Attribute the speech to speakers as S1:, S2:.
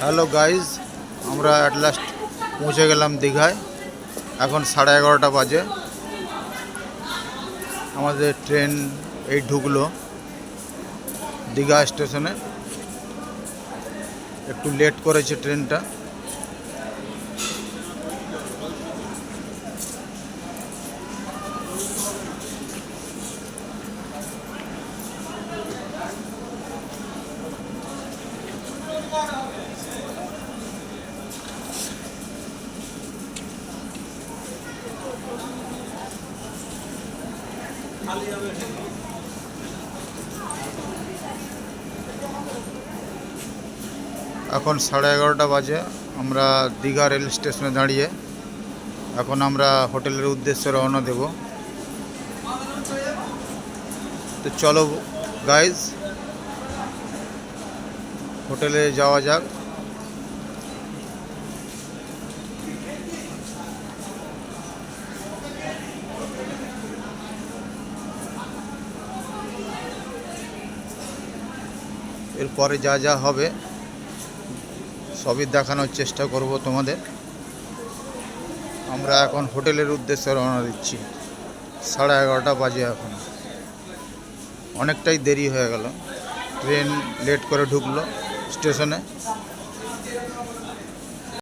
S1: Hello guys আমরা at last পৌঁছে গেলাম দীঘায়। এখন সাড়ে এগারোটা বাজে। আমাদের ট্রেন এই ঢুকলো দীঘা স্টেশনে একটু লেট করেছে ট্রেনটা এখন সাড়ে এগারোটা বাজে। আমরা দীঘা রেল স্টেশনে দাঁড়িয়ে এখন আমরা হোটেলের উদ্দেশ্যে রওনা দেব। তো চলো গাইজ হোটেলে যাওয়া যাক। এরপরে যা যা হবে, সবই দেখানোর চেষ্টা করব তোমাদের। আমরা এখন হোটেলের উদ্দেশ্যে রওনা দিচ্ছি। সাড়ে এগারোটা বাজে এখন। অনেকটাই দেরি হয়ে গেল। ট্রেন লেট করে ঢুকলো। স্টেশনে?